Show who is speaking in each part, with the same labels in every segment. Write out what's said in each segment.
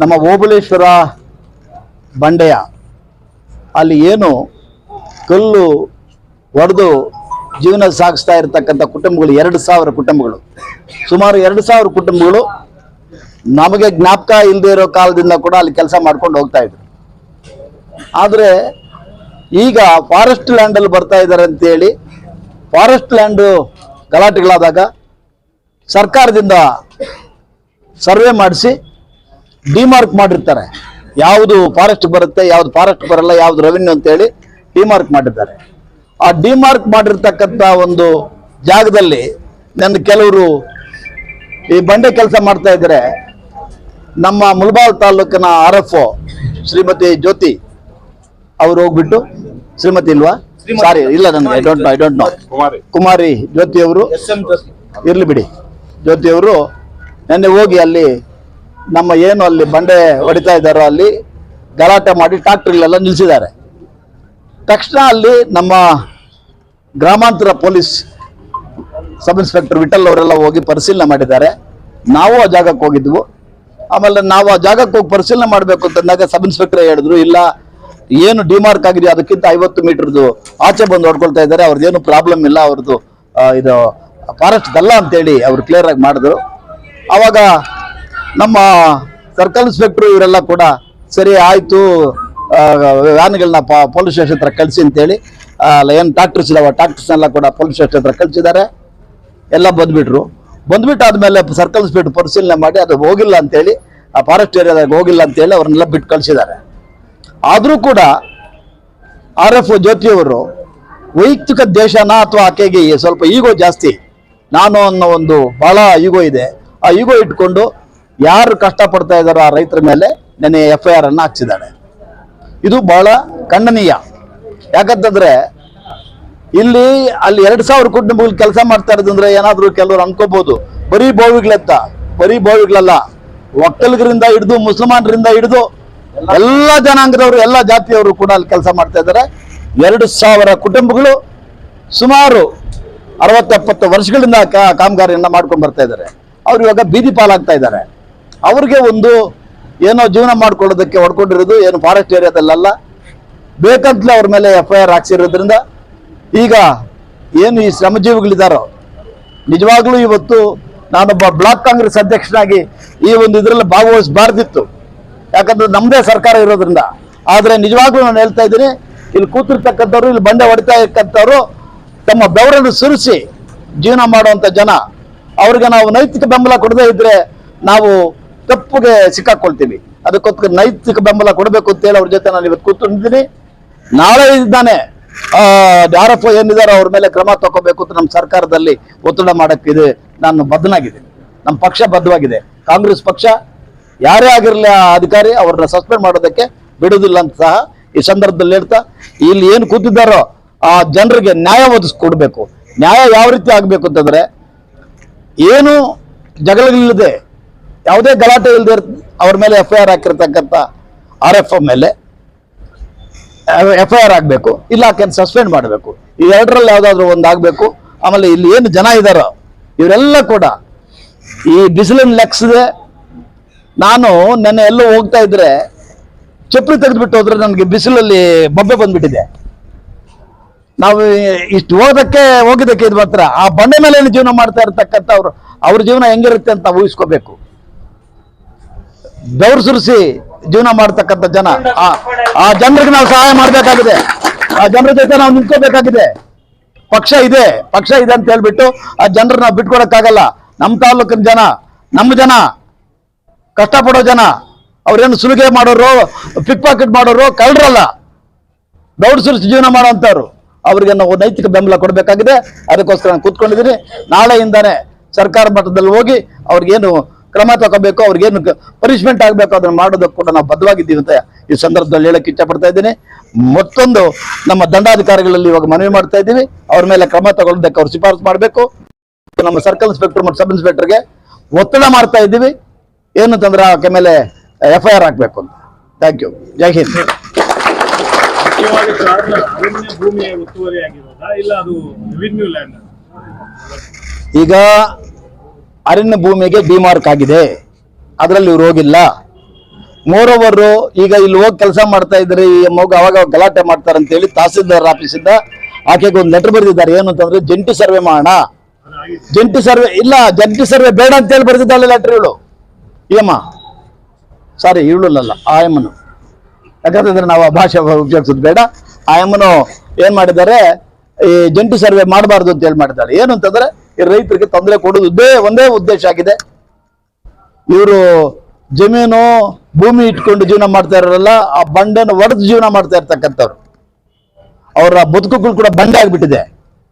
Speaker 1: ನಮ್ಮ ಓಬಳೇಶ್ವರ ಬಂಡೆಯ ಅಲ್ಲಿ ಏನು ಕಲ್ಲು ಒಡೆದು ಜೀವನ ಸಾಗಿಸ್ತಾ ಇರತಕ್ಕಂಥ ಕುಟುಂಬಗಳು ಎರಡು ಸಾವಿರ ಕುಟುಂಬಗಳು. ಸುಮಾರು ಎರಡು ಸಾವಿರ ಕುಟುಂಬಗಳು ನಮಗೆ ಜ್ಞಾಪಕ ಇಲ್ಲದೆ ಇರೋ ಕಾಲದಿಂದ ಕೂಡ ಅಲ್ಲಿ ಕೆಲಸ ಮಾಡ್ಕೊಂಡು ಹೋಗ್ತಾ ಇದ್ರು. ಆದರೆ ಈಗ ಫಾರೆಸ್ಟ್ ಲ್ಯಾಂಡಲ್ಲಿ ಬರ್ತಾ ಇದ್ದಾರೆ ಅಂತೇಳಿ ಫಾರೆಸ್ಟ್ ಲ್ಯಾಂಡು ಗಲಾಟೆಗಳಾದಾಗ ಸರ್ಕಾರದಿಂದ ಸರ್ವೆ ಮಾಡಿಸಿ ಡಿಮಾರ್ಕ್ ಮಾಡಿರ್ತಾರೆ. ಯಾವುದು ಫಾರೆಸ್ಟ್ ಬರುತ್ತೆ ಯಾವ್ದು ಫಾರೆಸ್ಟ್ ಬರಲ್ಲ ಯಾವ್ದು ರೆವಿನ್ಯೂ ಅಂತೇಳಿ ಡಿಮಾರ್ಕ್ ಮಾಡಿದ್ದಾರೆ. ಆ ಡಿಮಾರ್ಕ್ ಮಾಡಿರ್ತಕ್ಕಂಥ ಒಂದು ಜಾಗದಲ್ಲಿ ನನ್ನ ಕೆಲವರು ಈ ಬಂಡೆ ಕೆಲಸ ಮಾಡ್ತಾ ಇದ್ದಾರೆ. ನಮ್ಮ ಮುಲ್ಬಾಲ್ ತಾಲೂಕಿನ ಆರ್ ಎಫ್ ಶ್ರೀಮತಿ ಜ್ಯೋತಿ ಅವರು ಹೋಗ್ಬಿಟ್ಟು ಶ್ರೀಮತಿ ಇಲ್ವಾ? ಸಾರಿ ಇಲ್ಲ ನನಗೆ I don't know I don't know
Speaker 2: Kumari
Speaker 1: Jyoti ಅವರು ಇರ್ಲಿ ಬಿಡಿ. ಜ್ಯೋತಿ ಅವರು ನೆನ್ನೆ ಹೋಗಿ ಅಲ್ಲಿ ನಮ್ಮ ಏನು ಅಲ್ಲಿ ಬಂಡೆ ಹೊಡಿತಾ ಇದ್ದಾರೋ ಅಲ್ಲಿ ಗಲಾಟೆ ಮಾಡಿ ಟ್ರಾಕ್ಟರ್ಗಳೆಲ್ಲ ನಿಲ್ಲಿಸಿದ್ದಾರೆ ತಕ್ಷಣ ಅಲ್ಲಿ ನಮ್ಮ ಗ್ರಾಮಾಂತರ ಪೊಲೀಸ್ ಸಬ್ ಇನ್ಸ್ಪೆಕ್ಟರ್ ವಿಠಲ್ ಅವರೆಲ್ಲ ಹೋಗಿ ಪರಿಶೀಲನೆ ಮಾಡಿದ್ದಾರೆ. ನಾವು ಆ ಜಾಗಕ್ಕೆ ಹೋಗಿದ್ವು. ಆಮೇಲೆ ನಾವು ಆ ಜಾಗಕ್ಕೆ ಹೋಗಿ ಪರಿಶೀಲನೆ ಮಾಡಬೇಕು ಅಂತಂದಾಗ ಸಬ್ ಇನ್ಸ್ಪೆಕ್ಟರ್ ಹೇಳಿದ್ರು, ಇಲ್ಲ, ಏನು ಡಿಮಾರ್ಕ್ ಆಗಿದೆ ಅದಕ್ಕಿಂತ ಐವತ್ತು ಮೀಟರ್ದು ಆಚೆ ಬಂದು ಹೊಡ್ಕೊಳ್ತಾ ಇದ್ದಾರೆ, ಅವ್ರದ್ದೇನು ಪ್ರಾಬ್ಲಮ್ ಇಲ್ಲ, ಅವ್ರದ್ದು ಇದು, ಫಾರೆಸ್ಟ್ ಅಲ್ಲ ಅಂತೇಳಿ ಅವರು ಕ್ಲಿಯರ್ ಆಗಿ ಮಾಡಿದ್ರು. ಅವಾಗ ನಮ್ಮ ಸರ್ಕಲ್ ಇನ್ಸ್ಪೆಕ್ಟರ್ ಇವರೆಲ್ಲ ಕೂಡ ಸರಿ ಆಯಿತು ವ್ಯಾನ್ಗಳನ್ನ ಪೊಲೀಸ್ ಸ್ಟೇಷನ್ ಹತ್ರ ಕಳಿಸಿ ಅಂತೇಳಿ ಏನು ಟ್ಯಾಕ್ಟರ್ಸ್ ಇದಾವೆ ಟ್ಯಾಕ್ಟರ್ಸ್ನೆಲ್ಲ ಕೂಡ ಪೊಲೀಸ್ ಸ್ಟೇಷನ್ ಹತ್ರ ಕಳಿಸಿದ್ದಾರೆ. ಎಲ್ಲ ಬಂದುಬಿಟ್ರು. ಆದಮೇಲೆ ಸರ್ಕಲ್ ಇನ್ಸ್ಪೆಕ್ಟರ್ ಪರಿಶೀಲನೆ ಮಾಡಿ, ಅದು ಹೋಗಿಲ್ಲ ಅಂತೇಳಿ, ಆ ಫಾರೆಸ್ಟ್ ಏರಿಯಾದಾಗ ಹೋಗಿಲ್ಲ ಅಂತೇಳಿ ಅವ್ರನ್ನೆಲ್ಲ ಬಿಟ್ಟು ಕಳಿಸಿದ್ದಾರೆ. ಆದರೂ ಕೂಡ ಆರ್ ಎಫ್ ಜ್ಯೋತಿಯವರು, ವೈಯಕ್ತಿಕ ದೇಶನ ಅಥವಾ ಆಕೆಗೆ ಸ್ವಲ್ಪ ಈಗೋ ಜಾಸ್ತಿ. ನಾನು ಅನ್ನೋ ಒಂದು ಬಹಳ ಈಗೋ ಇದೆ. ಆ ಈಗೋ ಇಟ್ಕೊಂಡು ಯಾರು ಕಷ್ಟಪಡ್ತಾ ಇದ್ದಾರೋ ಆ ರೈತರ ಮೇಲೆ ನೆನೆ ಎಫ್ ಐ ಆರ್ ಅನ್ನು ಹಚ್ಚಿದ್ದಾಳೆ ಇದು ಬಹಳ ಖಂಡನೀಯ. ಯಾಕಂತಂದ್ರೆ ಇಲ್ಲಿ ಅಲ್ಲಿ ಎರಡ್ ಸಾವಿರ ಕುಟುಂಬಗಳು ಕೆಲಸ ಮಾಡ್ತಾ ಇರೋದಂದ್ರೆ ಏನಾದರೂ ಕೆಲವರು ಅನ್ಕೋಬಹುದು ಬರೀ ಬೋವಿಗ್ಲೆತ್ತ ಬರೀ ಬೋವಿಗಳಲ್ಲ, ಒಕ್ಕಲಿಗರಿಂದ ಹಿಡಿದು, ಮುಸಲ್ಮಾನರಿಂದ ಹಿಡಿದು ಎಲ್ಲ ಜನಾಂಗದವರು, ಎಲ್ಲ ಜಾತಿಯವರು ಕೂಡ ಅಲ್ಲಿ ಕೆಲಸ ಮಾಡ್ತಾ ಇದ್ದಾರೆ. ಎರಡು ಸಾವಿರ ಕುಟುಂಬಗಳು ಸುಮಾರು ಅರವತ್ತೆಪ್ಪತ್ತು ವರ್ಷಗಳಿಂದ ಕಾಮಗಾರಿಯನ್ನು ಮಾಡ್ಕೊಂಡು ಬರ್ತಾ ಇದ್ದಾರೆ. ಅವ್ರು ಇವಾಗ ಬೀದಿ ಪಾಲಾಗ್ತಾ ಇದ್ದಾರೆ. ಅವ್ರಿಗೆ ಒಂದು ಏನೋ ಜೀವನ ಮಾಡ್ಕೊಳ್ಳೋದಕ್ಕೆ ಹೊಡ್ಕೊಂಡಿರೋದು ಏನು ಫಾರೆಸ್ಟ್ ಏರಿಯಾದಲ್ಲ ಬೇಕಂತಲೇ ಅವ್ರ ಮೇಲೆ ಎಫ್ ಐ ಆರ್ ಹಾಕ್ಸಿರೋದ್ರಿಂದ ಈಗ ಏನು ಈ ಶ್ರಮಜೀವಿಗಳಿದ್ದಾರೋ ನಿಜವಾಗ್ಲೂ ಇವತ್ತು ನಾನೊಬ್ಬ ಬ್ಲಾಕ್ ಕಾಂಗ್ರೆಸ್ ಅಧ್ಯಕ್ಷನಾಗಿ ಈ ಒಂದು ಇದರಲ್ಲಿ ಭಾಗವಹಿಸಬಾರ್ದಿತ್ತು. ಯಾಕಂದ್ರೆ ನಮ್ಮದೇ ಸರ್ಕಾರ ಇರೋದ್ರಿಂದ. ಆದರೆ ನಿಜವಾಗ್ಲೂ ನಾನು ಹೇಳ್ತಾ ಇದ್ದೀನಿ, ಇಲ್ಲಿ ಕೂತಿರ್ತಕ್ಕಂಥವ್ರು, ಇಲ್ಲಿ ಬಂಡೆ ಹೊಡಿತಾ ಇರ್ತಕ್ಕಂಥವ್ರು ತಮ್ಮ ಬೆವರನ್ನು ಸುರಿಸಿ ಜೀವನ ಮಾಡುವಂಥ ಜನ. ಅವ್ರಿಗೆ ನಾವು ನೈತಿಕ ಬೆಂಬಲ ಕೊಡದೇ ಇದ್ರೆ ನಾವು ತಪ್ಪಿಗೆ ಸಿಕ್ಕಾಕೊಳ್ತೀವಿ. ಅದಕ್ಕೋಸ್ಕರ ನೈತಿಕ ಬೆಂಬಲ ಕೊಡಬೇಕು ಅಂತ ಹೇಳಿ ಅವ್ರ ಜೊತೆ ನಾನು ಇವತ್ತು ಕೂತ್ಕೊಂಡಿದ್ದೀನಿ. ನಾಳೆ ಇದ್ದಾನೆ ಎಫ್ ಏನಿದಾರೋ ಅವ್ರ ಮೇಲೆ ಕ್ರಮ ತಗೋಬೇಕು ಅಂತ ನಮ್ಮ ಸರ್ಕಾರದಲ್ಲಿ ಒತ್ತಡ ಮಾಡೋಕ್ಕಿದೆ ನಾನು ಬದ್ಧನಾಗಿದ್ದೀನಿ. ನಮ್ಮ ಪಕ್ಷ ಬದ್ಧವಾಗಿದೆ. ಕಾಂಗ್ರೆಸ್ ಪಕ್ಷ ಯಾರೇ ಆಗಿರಲಿ ಅಧಿಕಾರಿ ಅವ್ರನ್ನ ಸಸ್ಪೆಂಡ್ ಮಾಡೋದಕ್ಕೆ ಬಿಡುವುದಿಲ್ಲ ಅಂತ ಸಹ ಈ ಸಂದರ್ಭದಲ್ಲಿ ಹೇಳ್ತಾ, ಇಲ್ಲಿ ಏನು ಕೂತಿದ್ದಾರೋ ಆ ಜನರಿಗೆ ನ್ಯಾಯ ಒದಗಿಸ್ಕೊಡ್ಬೇಕು. ನ್ಯಾಯ ಯಾವ ರೀತಿ ಆಗಬೇಕು ಅಂತಂದ್ರೆ, ಏನು ಜಗಳಗಳಿಲ್ಲದೆ ಯಾವುದೇ ಗಲಾಟೆ ಇಲ್ಲದೆ ಅವ್ರ ಮೇಲೆ ಎಫ್ ಐ ಆರ್ ಹಾಕಿರ್ತಕ್ಕಂಥ ಆರ್ ಎಫ್ ಮೇಲೆ ಎಫ್ ಐ ಆರ್ ಆಗಬೇಕು ಇಲ್ಲ ಆಕೆಯನ್ನು ಸಸ್ಪೆಂಡ್ ಮಾಡಬೇಕು. ಈ ಎರಡರಲ್ಲಿ ಯಾವುದಾದ್ರೂ ಒಂದು ಆಗಬೇಕು ಆಮೇಲೆ ಇಲ್ಲಿ ಏನು ಜನ ಇದ್ದಾರೋ ಇವರೆಲ್ಲ ಕೂಡ ಈ ಬಿಸಿಲಿನ ಲೆಕ್ಸದೆ ನಾನು ನೆನ್ನೆ ಎಲ್ಲೋ ಹೋಗ್ತಾ ಇದ್ರೆ ಚಪ್ಪಲಿ ತೆಗೆದುಬಿಟ್ಟು ಹೋದ್ರೆ ನನಗೆ ಬಿಸಿಲಲ್ಲಿ ಬೊಬ್ಬೆ ಬಂದ್ಬಿಟ್ಟಿದೆ. ನಾವು ಇಷ್ಟು ಹೋಗೋದಕ್ಕೆ ಹೋಗಿದ್ದಕ್ಕೆ ಇದು ಮಾತ್ರ. ಆ ಬಂಡೆ ಮೇಲೆ ಜೀವನ ಮಾಡ್ತಾ ಇರ್ತಕ್ಕಂಥ ಅವ್ರು ಅವ್ರ ಜೀವನ ಹೆಂಗಿರುತ್ತೆ ಅಂತ ಊಹಿಸ್ಕೋಬೇಕು. ಬೆವರು ಸುರಿಸಿ ಜೀವನ ಮಾಡ್ತಕ್ಕಂಥ ಜನ. ಆ ಜನರಿಗೆ ನಾವು ಸಹಾಯ ಮಾಡಬೇಕಾಗಿದೆ. ಆ ಜನರ ಜೊತೆ ನಾವು ನಿಂತ್ಕೋಬೇಕಾಗಿದೆ. ಪಕ್ಷ ಇದೆ ಪಕ್ಷ ಇದೆ ಅಂತ ಹೇಳ್ಬಿಟ್ಟು ಆ ಜನರನ್ನ ನಾವು ಬಿಟ್ಕೊಡಕ್ಕಾಗಲ್ಲ. ನಮ್ಮ ತಾಲೂಕಿನ ಜನ, ನಮ್ಮ ಜನ, ಕಷ್ಟಪಡೋ ಜನ, ಅವ್ರೇನು ಸುಲಿಗೆ ಮಾಡೋರು, ಪಿಕ್ ಪಾಕೆಟ್ ಮಾಡೋರು ಕಳ್ಳರಲ್ಲ. ದೌಡ್ ಸುರಿಸಿ ಜೀವನ ಮಾಡೋವಂಥವ್ರು. ಅವರಿಗೆ ನಾವು ನೈತಿಕ ಬೆಂಬಲ ಕೊಡಬೇಕಾಗಿದೆ. ಅದಕ್ಕೋಸ್ಕರ ನಾನು ಕೂತ್ಕೊಂಡಿದ್ದೀನಿ. ನಾಳೆಯಿಂದಾನೆ ಸರ್ಕಾರ ಮಟ್ಟದಲ್ಲಿ ಹೋಗಿ ಅವ್ರಿಗೇನು ಕ್ರಮ ತಗೋಬೇಕು ಅವ್ರಿಗೇನು ಪನಿಷ್ಮೆಂಟ್ ಆಗಬೇಕು ಅದನ್ನು ಮಾಡೋದಕ್ಕೆ ಕೂಡ ನಾವು ಬದ್ಧವಾಗಿದ್ದೀವಿ ಅಂತ ಈ ಸಂದರ್ಭದಲ್ಲಿ ಹೇಳಕ್ಕೆ ಇಷ್ಟಪಡ್ತಾ ಇದ್ದೀನಿ. ಮತ್ತೊಂದು ನಮ್ಮ ದಂಡಾಧಿಕಾರಿಗಳಲ್ಲಿ ಇವಾಗ ಮನವಿ ಮಾಡ್ತಾ ಇದ್ದೀವಿ. ಅವ್ರ ಮೇಲೆ ಕ್ರಮ ತಗೊಳ್ಳೋದಕ್ಕೆ ಅವ್ರು ಶಿಫಾರಸು ಮಾಡಬೇಕು. ನಮ್ಮ ಸರ್ಕಲ್ ಇನ್ಸ್ಪೆಕ್ಟರ್ ಮತ್ತು ಸಬ್ ಇನ್ಸ್ಪೆಕ್ಟರ್ಗೆ ಒತ್ತಡ ಮಾಡ್ತಾ ಇದ್ದೀವಿ. ಏನು ತಂದ್ರೆ ಆಕೆ ಮೇಲೆ ಎಫ್ ಐ ಆರ್ ಹಾಕಬೇಕು ಅಂತ. Thank you Jai Hind. ಈಗ ಅರಣ್ಯ ಭೂಮಿಗೆ ಡಿಮಾರ್ಕ್ ಆಗಿದೆ. ಅದರಲ್ಲಿ ಇವ್ರು ಹೋಗಿಲ್ಲ ಮೋರ್ ಓವರ್ ಈಗ ಇಲ್ಲಿ ಹೋಗಿ ಕೆಲಸ ಮಾಡ್ತಾ ಇದ್ರೆ ಈ ಮಗು ಅವಾಗ ಗಲಾಟೆ ಮಾಡ್ತಾರೆ ಅಂತ ಹೇಳಿ ತಹಸೀಲ್ದಾರ್ ಆಫೀಸಿಂದ ಆಕೆಗೆ ಒಂದು ಲೆಟರ್ ಬರೆದಿದ್ದಾರೆ. ಏನು ಅಂತಂದ್ರೆ, ಜಂಟಿ ಸರ್ವೆ ಮಾಡೋಣ. ಜಂಟಿ ಸರ್ವೆ, ಇಲ್ಲ, ಜಂಟಿ ಸರ್ವೆ ಬೇಡ ಅಂತ ಹೇಳಿ ಬರೆದಿದ್ದಾಳೆ ಲೆಟರ್ ಇವಳು. ಏಮ್ಮ ಸಾರಿ ಇವಳಲ್ಲ ಆಯಮ್ಮನು ಯಾಕಂತಂದ್ರೆ ನಾವು ಆ ಭಾಷೆ ಉಪಯೋಗಿಸೋದು ಬೇಡ. ಆಯಮ್ಮನು ಏನು ಮಾಡಿದ್ದಾರೆ, ಈ ಜಂಟಿ ಸರ್ವೆ ಮಾಡಬಾರ್ದು ಅಂತ ಹೇಳಿ ಮಾಡಿದ್ದಾರೆ ಏನು ಅಂತಂದ್ರೆ ರೈತರಿಗೆ ತೊಂದರೆ ಕೊಡೋದು ಇದೇ ಒಂದೇ ಉದ್ದೇಶ ಆಗಿದೆ. ಇವರು ಜಮೀನು ಭೂಮಿ ಇಟ್ಕೊಂಡು ಜೀವನ ಮಾಡ್ತಾ ಇರೋರಲ್ಲ ಆ ಬಂಡೆನ ಒಡೆದು ಜೀವನ ಮಾಡ್ತಾ ಇರ್ತಕ್ಕಂಥವ್ರು. ಅವರ ಬದುಕುಗಳು ಕೂಡ ಬಂಡೆ ಆಗ್ಬಿಟ್ಟಿದೆ.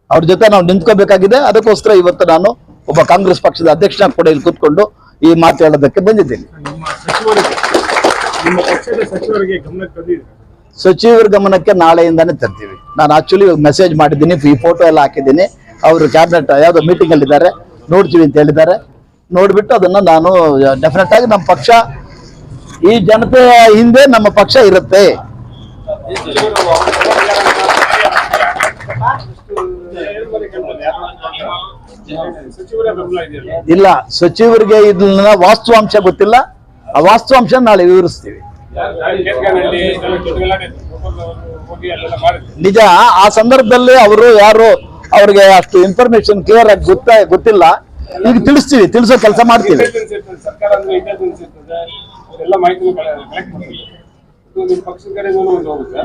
Speaker 1: ಅವ್ರ ಜೊತೆ ನಾವು ನಿಂತ್ಕೋಬೇಕಾಗಿದೆ. ಅದಕ್ಕೋಸ್ಕರ ಇವತ್ತು ನಾನು ಒಬ್ಬ ಕಾಂಗ್ರೆಸ್ ಪಕ್ಷದ ಅಧ್ಯಕ್ಷ ಕೂಡ ಇಲ್ಲಿ ಕೂತ್ಕೊಂಡು ಈ ಮಾತು ಹೇಳೋದಕ್ಕೆ ಬಂದಿದ್ದೀನಿ. ಸಚಿವರ ಗಮನಕ್ಕೆ ನಾಳೆಯಿಂದಾನೆ ತರ್ತೀವಿ ನಾನು ಆಕ್ಚುಲಿ ಮೆಸೇಜ್ ಮಾಡಿದ್ದೀನಿ ಈ ಫೋಟೋ ಎಲ್ಲ ಹಾಕಿದ್ದೀನಿ. ಅವರು ಕ್ಯಾಬಿನೆಟ್ ಯಾವುದೋ ಮೀಟಿಂಗ್ ಇದ್ದಾರೆ ನೋಡ್ತೀವಿ ಅಂತ ಹೇಳಿದ್ದಾರೆ. ನೋಡ್ಬಿಟ್ಟು ಅದನ್ನ ನಾನು ಡೆಫಿನೆಟ್ ಆಗಿ ನಮ್ಮ ಪಕ್ಷ, ಈ ಜನತೆಯ ಹಿಂದೆ ನಮ್ಮ ಪಕ್ಷ ಇರುತ್ತೆ. ಇಲ್ಲ, ಸಚಿವರಿಗೆ ಇದನ್ನ ವಾಸ್ತವಾಂಶ ಗೊತ್ತಿಲ್ಲ. ಆ ವಾಸ್ತವಾಂಶ ನಾಳೆ ವಿವರಿಸ್ತೀವಿ. ನಿಜ, ಆ ಸಂದರ್ಭದಲ್ಲಿ ಅವರು ಯಾರು ಅವ್ರಿಗೆ ಅಷ್ಟು ಇನ್ಫಾರ್ಮೇಶನ್ ಕ್ಲಿಯರ್ ಆಗಿ ಗೊತ್ತ ಗೊತ್ತಿಲ್ಲ. ಈಗ ತಿಳಿಸ್ತೀವಿ ತಿಳಿಸೋ ಕೆಲಸ ಮಾಡ್ತೀವಿ.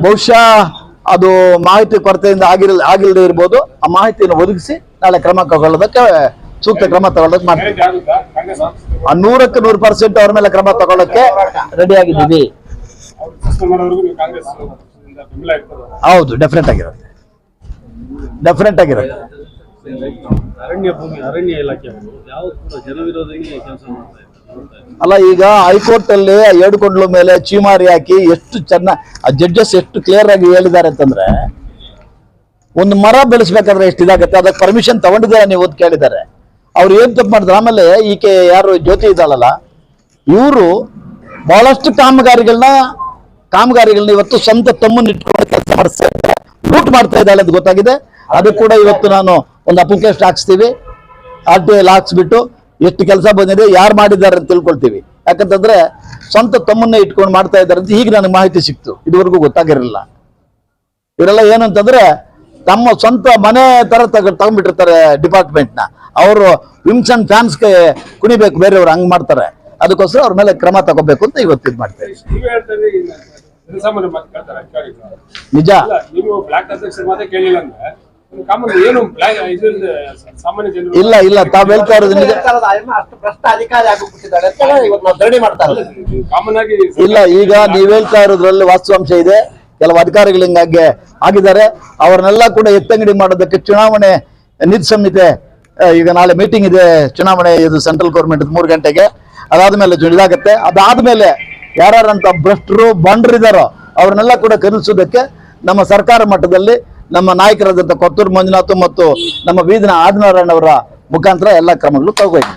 Speaker 1: ಬಹುಶಃ ಅದು ಮಾಹಿತಿ ಕೊರತೆಯಿಂದ ಆಗಿರ ಆಗಿಲ್ಲದೆ ಇರ್ಬೋದು. ಆ ಮಾಹಿತಿಯನ್ನು ಒದಗಿಸಿ ನಾಳೆ ಕ್ರಮ ತಗೊಳ್ಳೋದಕ್ಕೆ ಸೂಕ್ತ ಕ್ರಮ ತಗೊಳ್ಳೋದಕ್ಕೆ ಮಾಡ್ತೀವಿ. ನೂರಕ್ಕೆ ನೂರು ಪರ್ಸೆಂಟ್ ಅವ್ರ ಮೇಲೆ ಕ್ರಮ ತಗೊಳ್ಳೋಕೆ ರೆಡಿ ಆಗಿದ್ದೀವಿ. ಹೌದು ಡೆಫಿನೆಟ್ ಆಗಿರುತ್ತೆ. ಡೆಫಿನೆಟ್ ಆಗಿರುತ್ತೆ
Speaker 3: ಅರಣ್ಯ ಭೂಮಿ ಅರಣ್ಯ ಇಲಾಖೆ ಅವರು ಯಾವ್ದು ಕೂಡ ಜನವಿರೋಧಿಗೆ ಕೆಲಸ ಮಾಡ್ತಾ ಇದ್ದಾರೆ
Speaker 1: ಅಲ್ಲ ಈಗ ಹೈಕೋರ್ಟ್ ಅಲ್ಲಿ ಏಡುಕೊಂಡ್ಲ ಮೇಲೆ ಚೀಮಾರಿ ಹಾಕಿ ಎಷ್ಟು ಚೆನ್ನ ಆ ಜಡ್ಜಸ್ ಎಷ್ಟು ಕ್ಲಿಯರ್ ಆಗಿ ಹೇಳಿದ್ದಾರೆ ಅಂತಂದ್ರೆ ಒಂದು ಮರ ಬೆಳೆಸ್ಬೇಕಾದ್ರೆ ಎಷ್ಟು ಇದಾಗುತ್ತೆ ಅದಕ್ಕೆ ಪರ್ಮಿಷನ್ ತಗೊಂಡಿದ್ದಾರೆ ನೀವು ಅಂತ ಕೇಳಿದ್ದಾರೆ. ಅವ್ರು ಏನ್ ತಪ್ಪು ಮಾಡಿದ್ರು? ಆಮೇಲೆ ಈಕೆ ಯಾರು ಜ್ಯೋತಿ ಇದ್ದಾಳಲ್ಲ ಇವರು ಬಹಳಷ್ಟು ಕಾಮಗಾರಿಗಳನ್ನ ಕಾಮಗಾರಿಗಳನ್ನ ಇವತ್ತು ಸ್ವಂತ ತಮ್ಮನ್ನು ಇಟ್ಕೊಂಡು ಕೆಲಸ ಮಾಡಿಸ್ತಾ ಇದ್ದಾರೆ ಲೂಟ್ ಮಾಡ್ತಾ ಇದ್ದಾಳೆ ಅಂತ ಗೊತ್ತಾಗಿದೆ. ಅದು ಕೂಡ ಇವತ್ತು ನಾನು ಒಂದು ಅಪ್ಲಿಕೇಶನ್ ಹಾಕ್ಸ್ತೀವಿ. ಆರ್ ಟಿ ಐ ಹಾಕ್ಸ್ಬಿಟ್ಟು ಎಷ್ಟು ಕೆಲಸ ಬಂದಿದೆ ಯಾರು ಮಾಡಿದ್ದಾರೆ ಅಂತ ತಿಳ್ಕೊಳ್ತೀವಿ. ಯಾಕಂತಂದ್ರೆ ಸ್ವಂತ ತಮ್ಮನ್ನೇ ಇಟ್ಕೊಂಡು ಮಾಡ್ತಾ ಇದ್ದಾರೆ ಅಂತ ಈಗ ನನಗೆ ಮಾಹಿತಿ ಸಿಕ್ತು. ಇದುವರೆಗೂ ಗೊತ್ತಾಗಿರಲಿಲ್ಲ. ಇವರೆಲ್ಲ ಏನು ಅಂತಂದ್ರೆ ತಮ್ಮ ಸ್ವಂತ ಮನೆ ತರ ತಗ ತಗೊಂಡ್ಬಿಟ್ಟಿರ್ತಾರೆ ಡಿಪಾರ್ಟ್ಮೆಂಟ್ನ ನ. ಅವರು ವಿಮ್ಸ್ ಅಂಡ್ ಫ್ಯಾನ್ಸ್ಗೆ ಕುಣಿಬೇಕು ಬೇರೆಯವ್ರು ಹಂಗ್ ಮಾಡ್ತಾರೆ. ಅದಕ್ಕೋಸ್ಕರ ಅವ್ರ ಮೇಲೆ ಕ್ರಮ ತಗೋಬೇಕು ಅಂತ ಇವತ್ತು ಇದು ಮಾಡ್ತೇವೆ ನಿಜ. ಇಲ್ಲ ಇಲ್ಲ ತಾವ್ ಹೇಳ್ತಾ ಇರೋದು ಇಲ್ಲ ಈಗ ನೀವ್ ಹೇಳ್ತಾ ಇರೋದ್ರಲ್ಲಿ ವಾಸ್ತವಾಂಶ ಇದೆ. ಕೆಲವು ಅಧಿಕಾರಿಗಳು ಹಿಂಗಾಗೆ ಆಗಿದ್ದಾರೆ. ಅವ್ರನ್ನೆಲ್ಲ ಕೂಡ ಎತ್ತಂಗಡಿ ಮಾಡೋದಕ್ಕೆ ಚುನಾವಣೆ ನೀತಿ ಸಂಹಿತೆ ಈಗ ನಾಳೆ ಮೀಟಿಂಗ್ ಇದೆ. ಚುನಾವಣೆ ಇದು ಸೆಂಟ್ರಲ್ ಗೌರ್ಮೆಂಟ್ ಮೂರು ಗಂಟೆಗೆ. ಅದಾದ್ಮೇಲೆ ಇದಾಗುತ್ತೆ ಇದಾಗತ್ತೆ. ಅದಾದ್ಮೇಲೆ ಯಾರ್ಯಾರಂತ ಭ್ರಷ್ಟರು ಬಂಡ್ರಿದಾರೋ ಅವ್ರನ್ನೆಲ್ಲ ಕೂಡ ಕರೆಸೋದಕ್ಕೆ ನಮ್ಮ ಸರ್ಕಾರ ಮಟ್ಟದಲ್ಲಿ ನಮ್ಮ ನಾಯಕರಾದಂತಹ ಕೊತ್ತೂರು ಮಂಜುನಾಥ್ ಮತ್ತು ನಮ್ಮ ಬೀದಿನ ಆದಿನಾರಾಯಣ ಅವರ ಮುಖಾಂತರ ಎಲ್ಲ ಕ್ರಮಗಳು ತಗೋಬೇಕು.